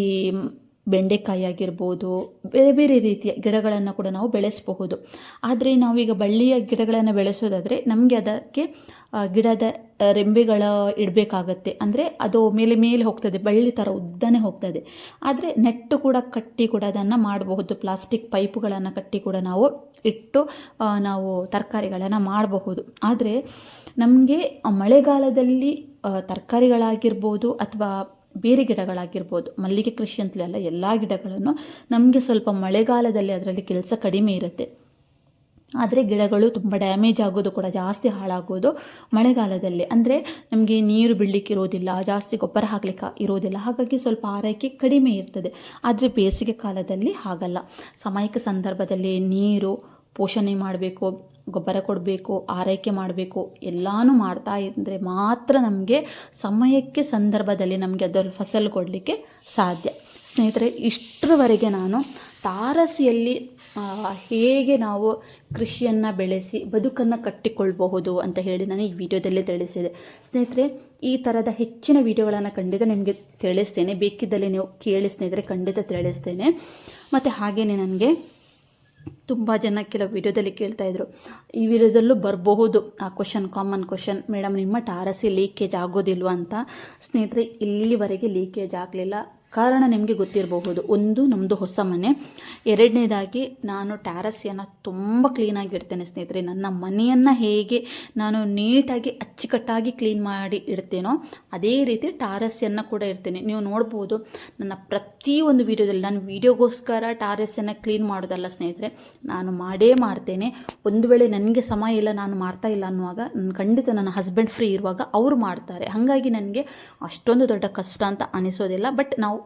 ಬೆಂಡೆಕಾಯಿ ಆಗಿರ್ಬೋದು, ಬೇರೆ ಬೇರೆ ರೀತಿಯ ಗಿಡಗಳನ್ನು ಕೂಡ ನಾವು ಬೆಳೆಸಬಹುದು. ಆದರೆ ನಾವೀಗ ಬಳ್ಳಿಯ ಗಿಡಗಳನ್ನು ಬೆಳೆಸೋದಾದರೆ ನಮಗೆ ಅದಕ್ಕೆ ಗಿಡದ ರೆಂಬೆಗಳ ಇಡಬೇಕಾಗತ್ತೆ. ಅಂದರೆ ಅದು ಮೇಲೆ ಮೇಲೆ ಹೋಗ್ತದೆ, ಬಳ್ಳಿ ಥರ ಉದ್ದನೆ ಹೋಗ್ತದೆ. ಆದರೆ ನೆಟ್ಟು ಕೂಡ ಕಟ್ಟಿ ಕೂಡ ಅದನ್ನು ಮಾಡಬಹುದು. ಪ್ಲಾಸ್ಟಿಕ್ ಪೈಪುಗಳನ್ನು ಕಟ್ಟಿ ಕೂಡ ನಾವು ಇಟ್ಟು ನಾವು ತರಕಾರಿಗಳನ್ನು ಮಾಡಬಹುದು. ಆದರೆ ನಮಗೆ ಮಳೆಗಾಲದಲ್ಲಿ ತರಕಾರಿಗಳಾಗಿರ್ಬೋದು ಅಥವಾ ಬೇರೆ ಗಿಡಗಳಾಗಿರ್ಬೋದು, ಮಲ್ಲಿಗೆ ಕೃಷಿ ಅಂತಲೇ ಅಲ್ಲ, ಎಲ್ಲ ಗಿಡಗಳನ್ನು ನಮಗೆ ಸ್ವಲ್ಪ ಮಳೆಗಾಲದಲ್ಲಿ ಅದರಲ್ಲಿ ಕೆಲಸ ಕಡಿಮೆ ಇರುತ್ತೆ. ಆದರೆ ಗಿಡಗಳು ತುಂಬ ಡ್ಯಾಮೇಜ್ ಆಗೋದು ಕೂಡ ಜಾಸ್ತಿ ಹಾಳಾಗೋದು ಮಳೆಗಾಲದಲ್ಲಿ. ಅಂದರೆ ನಮಗೆ ನೀರು ಬಿಡಲಿಕ್ಕೆ ಇರೋದಿಲ್ಲ, ಜಾಸ್ತಿ ಗೊಬ್ಬರ ಹಾಕ್ಲಿಕ್ಕೆ ಇರೋದಿಲ್ಲ, ಹಾಗಾಗಿ ಸ್ವಲ್ಪ ಆರೈಕೆ ಕಡಿಮೆ ಇರ್ತದೆ. ಆದರೆ ಬೇಸಿಗೆ ಕಾಲದಲ್ಲಿ ಹಾಗಲ್ಲ. ಸಮಯಕ್ಕೆ ಸಂದರ್ಭದಲ್ಲಿ ನೀರು ಪೋಷಣೆ ಮಾಡಬೇಕು, ಗೊಬ್ಬರ ಕೊಡಬೇಕು, ಆರೈಕೆ ಮಾಡಬೇಕು, ಎಲ್ಲನೂ ಮಾಡ್ತಾ ಇದ್ದರೆ ಮಾತ್ರ ನಮಗೆ ಸಮಯಕ್ಕೆ ಸಂದರ್ಭದಲ್ಲಿ ನಮಗೆ ಅದರ ಫಸಲು ಕೊಡಲಿಕ್ಕೆ ಸಾಧ್ಯ. ಸ್ನೇಹಿತರೆ, ಇಷ್ಟರವರೆಗೆ ನಾನು ತಾರಸಿಯಲ್ಲಿ ಹೇಗೆ ನಾವು ಕೃಷಿಯನ್ನು ಬೆಳೆಸಿ ಬದುಕನ್ನು ಕಟ್ಟಿಕೊಳ್ಳಬಹುದು ಅಂತ ಹೇಳಿ ನಾನು ಈ ವಿಡಿಯೋದಲ್ಲಿ ತಿಳಿಸಿದೆ. ಸ್ನೇಹಿತರೆ, ಈ ಥರದ ಹೆಚ್ಚಿನ ವಿಡಿಯೋಗಳನ್ನು ಖಂಡಿತ ನಿಮಗೆ ತಿಳಿಸ್ತೇನೆ. ಬೇಕಿದ್ದಲ್ಲಿ ನೀವು ಕೇಳಿ ಸ್ನೇಹಿತರೆ, ಖಂಡಿತ ತಿಳಿಸ್ತೇನೆ. ಮತ್ತು ಹಾಗೆಯೇ ನನಗೆ ತುಂಬ ಜನ ಕೆಲವು ವಿಡಿಯೋದಲ್ಲಿ ಕೇಳ್ತಾಯಿದ್ರು ಈ ವಿಡಿಯೋದಲ್ಲೂ ಬರಬಹುದು. ಆ ಕ್ವಶನ್ ಕಾಮನ್ ಕ್ವಶನ್ ಮೇಡಮ್ ನಿಮ್ಮ ಟಾರಸಿ ಲೀಕೇಜ್ ಆಗೋದಿಲ್ವ ಅಂತ? ಸ್ನೇಹಿತರೆ, ಇಲ್ಲಿವರೆಗೆ ಲೀಕೇಜ್ ಆಗಲಿಲ್ಲ. ಕಾರಣ ನಿಮಗೆ ಗೊತ್ತಿರಬಹುದು, ಒಂದು ನಮ್ಮದು ಹೊಸ ಮನೆ. ಎರಡನೇದಾಗಿ ನಾನು ಟ್ಯಾರಸಿಯನ್ನು ತುಂಬ ಕ್ಲೀನಾಗಿ ಇಡ್ತೇನೆ ಸ್ನೇಹಿತರೆ. ನನ್ನ ಮನೆಯನ್ನು ಹೇಗೆ ನಾನು ನೀಟಾಗಿ ಅಚ್ಚುಕಟ್ಟಾಗಿ ಕ್ಲೀನ್ ಮಾಡಿ ಇಡ್ತೇನೋ ಅದೇ ರೀತಿ ಟಾರಸಿಯನ್ನು ಕೂಡ ಇರ್ತೇನೆ ನೀವು ನೋಡ್ಬೋದು, ನನ್ನ ಪ್ರತಿಯೊಂದು ವೀಡಿಯೋದಲ್ಲಿ, ನಾನು ವೀಡಿಯೋಗೋಸ್ಕರ ಟಾರಸಿಯನ್ನು ಕ್ಲೀನ್ ಮಾಡೋದಲ್ಲ ಸ್ನೇಹಿತರೆ, ನಾನು ಮಾಡೇ ಮಾಡ್ತೇನೆ. ಒಂದು ವೇಳೆ ನನಗೆ ಸಮಯ ಇಲ್ಲ, ನಾನು ಮಾಡ್ತಾ ಇಲ್ಲ ಅನ್ನುವಾಗ ಖಂಡಿತ ನನ್ನ ಹಸ್ಬೆಂಡ್ ಫ್ರೀ ಇರುವಾಗ ಅವರು ಮಾಡ್ತಾರೆ. ಹಾಗಾಗಿ ನನಗೆ ಅಷ್ಟೊಂದು ದೊಡ್ಡ ಕಷ್ಟ ಅಂತ ಅನಿಸೋದಿಲ್ಲ. ಬಟ್ ನಾವು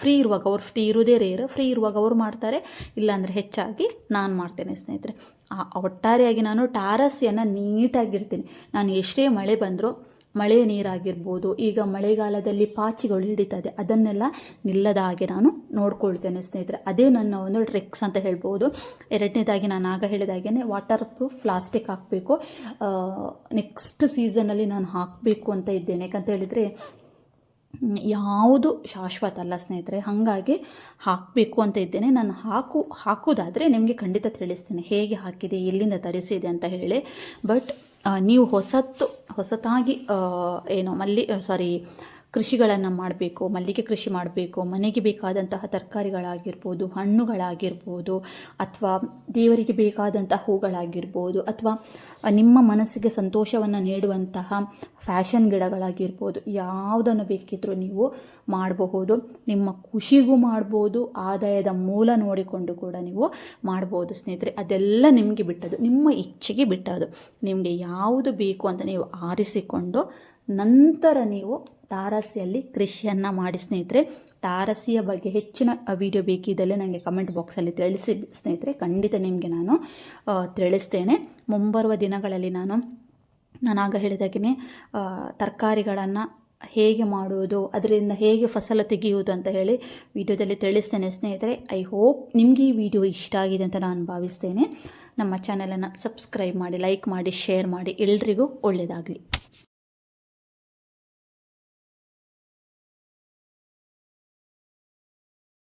ಫ್ರೀ ಇರುವಾಗ ಅವ್ರು ಫ್ರೀ ಇರೋದೇ ರೇರ್ ಫ್ರೀ ಇರುವಾಗ ಅವ್ರು ಮಾಡ್ತಾರೆ. ಇಲ್ಲಾಂದರೆ ಹೆಚ್ಚಾಗಿ ನಾನು ಮಾಡ್ತೇನೆ ಸ್ನೇಹಿತರೆ. ಒಟ್ಟಾರೆಯಾಗಿ ನಾನು ಟಾರಸಿಯನ್ನು ನೀಟಾಗಿರ್ತೀನಿ. ನಾನು ಎಷ್ಟೇ ಮಳೆ ಬಂದರೂ ಮಳೆ ನೀರಾಗಿರ್ಬೋದು, ಈಗ ಮಳೆಗಾಲದಲ್ಲಿ ಪಾಚಿಗಳು ಹಿಡಿತದೆ, ಅದನ್ನೆಲ್ಲ ನಿಲ್ಲದ ಹಾಗೆ ನಾನು ನೋಡ್ಕೊಳ್ತೇನೆ ಸ್ನೇಹಿತರೆ. ಅದೇ ನನ್ನ ಒಂದು ಟ್ರಿಕ್ಸ್ ಅಂತ ಹೇಳ್ಬೋದು. ಎರಡನೇದಾಗಿ ನಾನು ಆಗ ಹೇಳಿದಾಗೇ ವಾಟರ್ ಪ್ರೂಫ್ ಪ್ಲಾಸ್ಟಿಕ್ ಹಾಕಬೇಕು. ನೆಕ್ಸ್ಟ್ ಸೀಸನಲ್ಲಿ ನಾನು ಹಾಕಬೇಕು ಅಂತ ಇದ್ದೇನೆ. ಯಾಕಂತ ಹೇಳಿದರೆ ಯಾವುದು ಶಾಶ್ವತ ಅಲ್ಲ ಸ್ನೇಹಿತರೆ, ಹಾಗಾಗಿ ಹಾಕಬೇಕು ಅಂತ ಇದ್ದೇನೆ. ನಾನು ಹಾಕು ಹಾಕೋದಾದರೆ ನಿಮಗೆ ಖಂಡಿತ ತಿಳಿಸ್ತೇನೆ. ಹೇಗೆ ಹಾಕಿದೆ, ಎಲ್ಲಿಂದ ತರಿಸಿದೆ ಅಂತ ಹೇಳಿ. ಬಟ್ ನೀವು ಹೊಸತ್ತು, ಹೊಸತಾಗಿ ಏನು, ಮಲ್ಲಿ ಸಾರಿ ಕೃಷಿಗಳನ್ನು ಮಾಡಬೇಕು, ಮಲ್ಲಿಗೆ ಕೃಷಿ ಮಾಡಬೇಕು, ಮನೆಗೆ ಬೇಕಾದಂತಹ ತರಕಾರಿಗಳಾಗಿರ್ಬೋದು, ಹಣ್ಣುಗಳಾಗಿರ್ಬೋದು, ಅಥವಾ ದೇವರಿಗೆ ಬೇಕಾದಂತಹ ಹೂಗಳಾಗಿರ್ಬೋದು, ಅಥವಾ ನಿಮ್ಮ ಮನಸ್ಸಿಗೆ ಸಂತೋಷವನ್ನು ನೀಡುವಂತಹ ಫ್ಯಾಷನ್ ಗಿಡಗಳಾಗಿರ್ಬೋದು, ಯಾವುದನ್ನು ಬೇಕಿದ್ರೂ ನೀವು ಮಾಡಬಹುದು. ನಿಮ್ಮ ಖುಷಿಗೂ ಮಾಡ್ಬೋದು, ಆದಾಯದ ಮೂಲ ನೋಡಿಕೊಂಡು ಕೂಡ ನೀವು ಮಾಡ್ಬೋದು ಸ್ನೇಹಿತರೆ. ಅದೆಲ್ಲ ನಿಮಗೆ ಬಿಟ್ಟದು ನಿಮ್ಮ ಇಚ್ಛೆಗೆ ಬಿಟ್ಟದು ನಿಮಗೆ ಯಾವುದು ಬೇಕು ಅಂತ ನೀವು ಆರಿಸಿಕೊಂಡು ನಂತರ ನೀವು ತಾರಸಿಯಲ್ಲಿ ಕೃಷಿಯನ್ನು ಮಾಡಿ ಸ್ನೇಹಿತರೆ. ತಾರಸಿಯ ಬಗ್ಗೆ ಹೆಚ್ಚಿನ ವಿಡಿಯೋ ಬೇಕಿದ್ದಲ್ಲಿ ನನಗೆ ಕಮೆಂಟ್ ಬಾಕ್ಸಲ್ಲಿ ತಿಳಿಸಿ ಸ್ನೇಹಿತರೆ. ಖಂಡಿತ ನಿಮಗೆ ನಾನು ತಿಳಿಸ್ತೇನೆ. ಮುಂಬರುವ ದಿನಗಳಲ್ಲಿ ನಾನು, ನಾನಾಗ ಹೇಳಿದಾಗೆ ತರಕಾರಿಗಳನ್ನು ಹೇಗೆ ಮಾಡುವುದು, ಅದರಿಂದ ಹೇಗೆ ಫಸಲು ತೆಗೆಯುವುದು ಅಂತ ಹೇಳಿ ವಿಡಿಯೋದಲ್ಲಿ ತಿಳಿಸ್ತೇನೆ ಸ್ನೇಹಿತರೆ. ಐ ಹೋಪ್ ನಿಮಗೆ ಈ ವಿಡಿಯೋ ಇಷ್ಟ ಆಗಿದೆ ಅಂತ ನಾನು ಭಾವಿಸ್ತೇನೆ. ನಮ್ಮ ಚಾನಲನ್ನು ಸಬ್ಸ್ಕ್ರೈಬ್ ಮಾಡಿ ಲೈಕ್ ಮಾಡಿ ಶೇರ್ ಮಾಡಿ, ಎಲ್ರಿಗೂ ಒಳ್ಳೆಯದಾಗಲಿ